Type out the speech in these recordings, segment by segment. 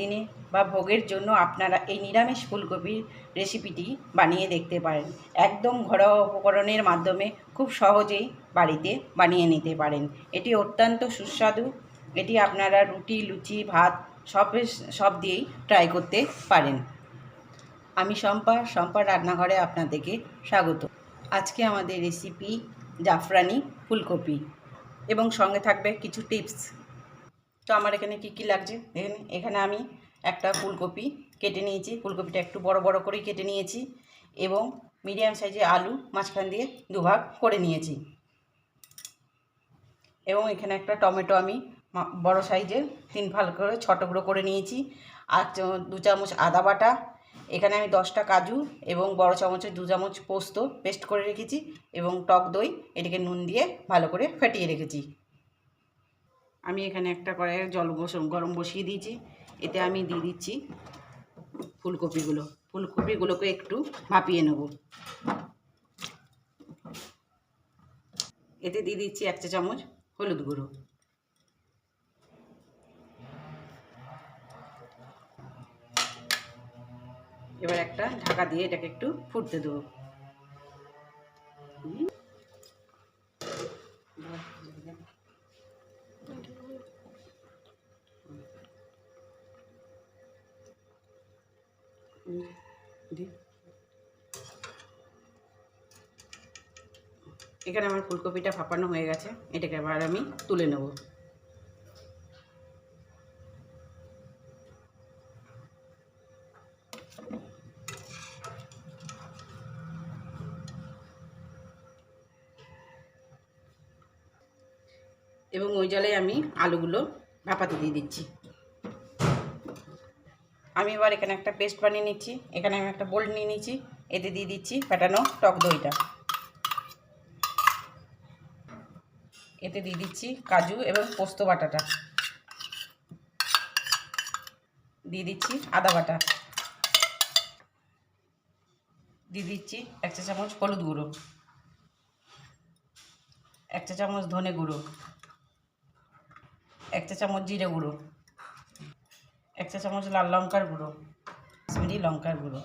দিনে বা ভোগের জন্য আপনারা এই নিরামিষ ফুলকপির রেসিপিটি বানিয়ে দেখতে পারেন। একদম ঘরোয়া উপকরণের মাধ্যমে খুব সহজেই বাড়িতে বানিয়ে নিতে পারেন। এটি অত্যন্ত সুস্বাদু। এটি আপনারা রুটি, লুচি, ভাত সব সব দিয়েই ট্রাই করতে পারেন। আমি শম্পা শম্পা রান্নাঘরে আপনাদেরকে স্বাগত। আজকে আমাদের রেসিপি জাফরানি ফুলকপি। এবং সঙ্গে থাকবে কিছু টিপস তো আমার এখানে কি কি লাগছে? দেখেন, এখানে আমি একটা ফুলকপি কেটে নিয়েছি। ফুলকপিটা একটু বড় বড় করেই কেটে নিয়েছি এবং মিডিয়াম সাইজে আলু মাঝখান দিয়ে দুভাগ করে নিয়েছি। এবং এখানে একটা টমেটো আমি বড় সাইজের তিন ফাল করে ছ টুকরো করে নিয়েছি। আর দু চামচ আদা বাটা। এখানে আমি দশটা কাজু এবং বড় চামচের দু চামচ পোস্ত পেস্ট করে রেখেছি এবং টক দই, এটাকে নুন দিয়ে ভালো করে ফেটিয়ে রেখেছি। আমি এখানে একটা কড়াইয়ে জল গরম বসিয়ে দিয়েছি। এতে আমি দিয়ে দিচ্ছি ফুলকপিগুলো। ফুলকপিগুলোকে একটু ভাপিয়ে নেব। এতে দিয়ে দিচ্ছি এক চা চামচ হলুদ গুঁড়ো। এবার একটা ঢাকা দিয়ে এটাকে একটু ফুটতে দেবো। এখানে আমার ফুলকপিটা ফাঁপানো হয়ে গেছে, এটাকে আবার আমি তুলে নেব। এবং ওই জলে আমি আলুগুলো ভাপাতে দিয়ে দিচ্ছি। আমি এবার এখানে একটা পেস্ট বানিয়ে নিচ্ছি, এখানে আমি একটা বোল্ড নিয়ে নিচ্ছি, এতে দিয়ে দিচ্ছি ফেটানো টক দইটা। এতে দিয়ে দিচ্ছি কাজু এবং পোস্ত বাটাটা। দিয়ে দিচ্ছি আদা বাটা। দিয়ে দিচ্ছি এক চা চামচ হলুদ গুঁড়ো। এক চা চামচ ধনে গুঁড়ো। এক চা চামচ জিরে গুঁড়ো। এক চা চামচ লাল লঙ্কার গুঁড়ো। কাশ্মীরি লঙ্কার গুঁড়ো।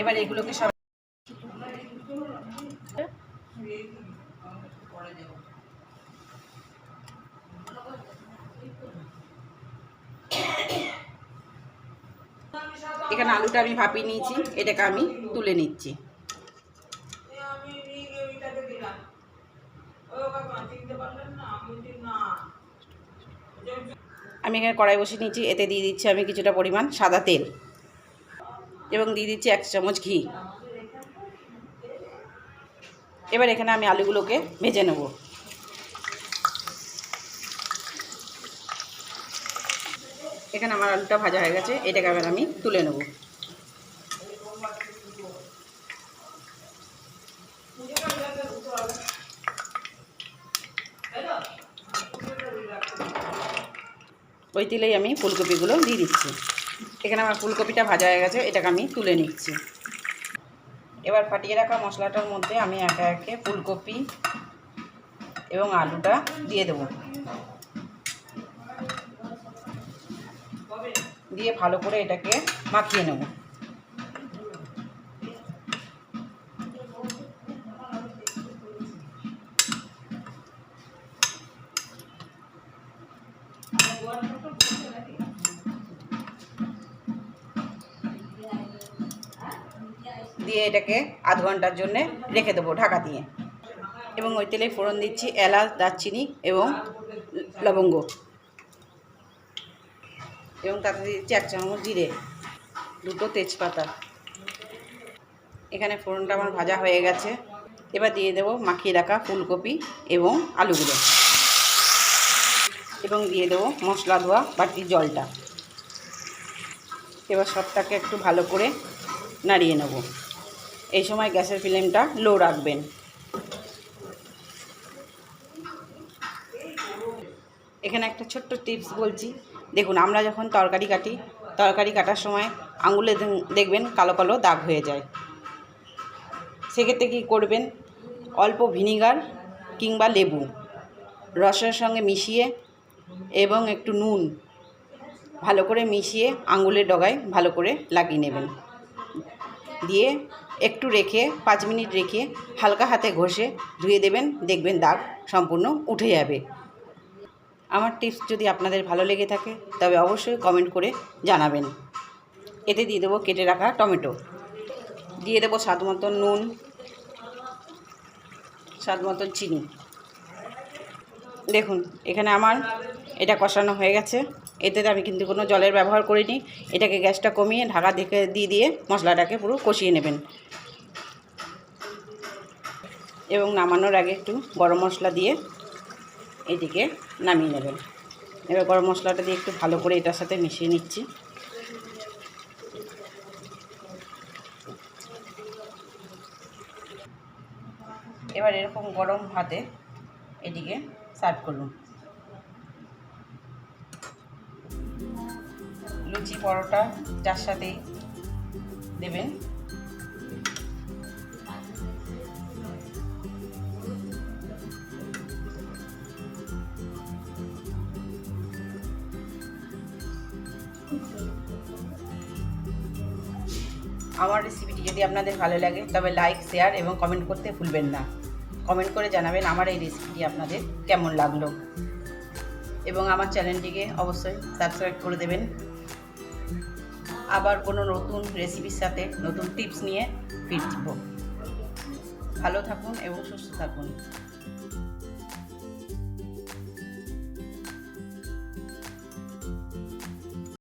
এবার এগুলোকে সব এখানে আলুটা আমি ভাপিয়ে নিয়েছি, এটাকে আমি তুলে নিচ্ছি। আমি এখানে কড়াই বসিয়ে নিয়েছি, এতে দিয়ে দিচ্ছি আমি কিছুটা পরিমাণ সাদা তেল এবং দিয়ে দিচ্ছি এক চামচ ঘি। এবার এখানে আমি আলুগুলোকে ভেজে নেব। এখানে আমার আলুটা ভাজা হয়ে গেছে, এটাকে আবার আমি তুলে নেব। ওই তেলেই আমি ফুলকপিগুলো দিয়ে দিচ্ছি। এখানে আমার ফুলকপিটা ভাজা হয়ে গেছে, এটাকে আমি তুলে নিচ্ছি। এবার ফাটিয়ে রাখা মশলাটার মধ্যে আমি একে একে ফুলকপি এবং আলুটা দিয়ে দেবো। দিয়ে ভালো করে এটাকে মাখিয়ে নেব। দিয়ে এটাকে আধ ঘণ্টার জন্যে রেখে দেবো ঢাকা দিয়ে। এবং ওই তেলে ফোড়ন দিচ্ছি, এলাচ, দারচিনি এবং লবঙ্গ। এবং তাতে দিচ্ছি এক চামচ জিরে, দুটো তেজপাতা। এখানে ফোড়নটা আমার ভাজা হয়ে গেছে। এবার দিয়ে দেবো মাখিয়ে রাখা ফুলকপি এবং আলুগুলো। এবং দিয়ে দেবো মশলা ধোয়া বাটির জলটা। এবার সবটাকে একটু ভালো করে নাড়িয়ে নেব। এই সময় গ্যাসের ফ্লেমটা লো রাখবেন। এখানে একটা ছোট্ট টিপস বলছি। দেখুন, আমরা যখন তরকারি কাটি, তরকারি কাটার সময় আঙুলে দেখবেন কালো কালো দাগ হয়ে যায়। সেক্ষেত্রে কী করবেন? অল্প ভিনিগার কিংবা লেবু, রসের সঙ্গে মিশিয়ে এবং একটু নুন ভালো করে মিশিয়ে আঙুলের ডগায় ভালো করে লাগিয়ে নেবেন। দিয়ে একটু রেখে, পাঁচ মিনিট রেখে হালকা হাতে ঘষে ধুয়ে দেবেন, দেখবেন দাগ সম্পূর্ণ উঠে যাবে। আমার টিপস যদি আপনাদের ভালো লেগে থাকে, তবে অবশ্যই কমেন্ট করে জানাবেন। এতে দিয়ে দেবো কেটে রাখা টমেটো। দিয়ে দেবো স্বাদ মতন নুন, স্বাদ মতন চিনি। দেখুন, এখানে আমার এটা কষানো হয়ে গেছে। এতে আমি কিন্তু কোনো জলের ব্যবহার করিনি। এটাকে গ্যাসটা কমিয়ে ঢাকা দিকে দিয়ে দিয়ে মশলাটাকে পুরো কষিয়ে নেবেন। এবং নামানোর আগে একটু গরম মশলা দিয়ে এটিকে নামিয়ে নেবেন। এবার গরম মশলাটা দিয়ে একটু ভালো করে এটার সাথে মিশিয়ে নিচ্ছি। এবার এরকম গরম ভাতে এটিকে সার্ভ করুন। লুচি, পরোটা যার সাথেই দেবেন। আমার রেসিপিটি যদি আপনাদের ভালো লাগে, তবে লাইক শেয়ার এবং কমেন্ট করতে ভুলবেন না। কমেন্ট করে জানাবেন আমার এই রেসিপিটি আপনাদের কেমন লাগল। এবং আমার চ্যানেলটিকে অবশ্যই সাবস্ক্রাইব করে দেবেন। আবার কোনো নতুন রেসিপির সাথে নতুন টিপস নিয়ে ফিরব। ভালো থাকুন এবং সুস্থ থাকুন।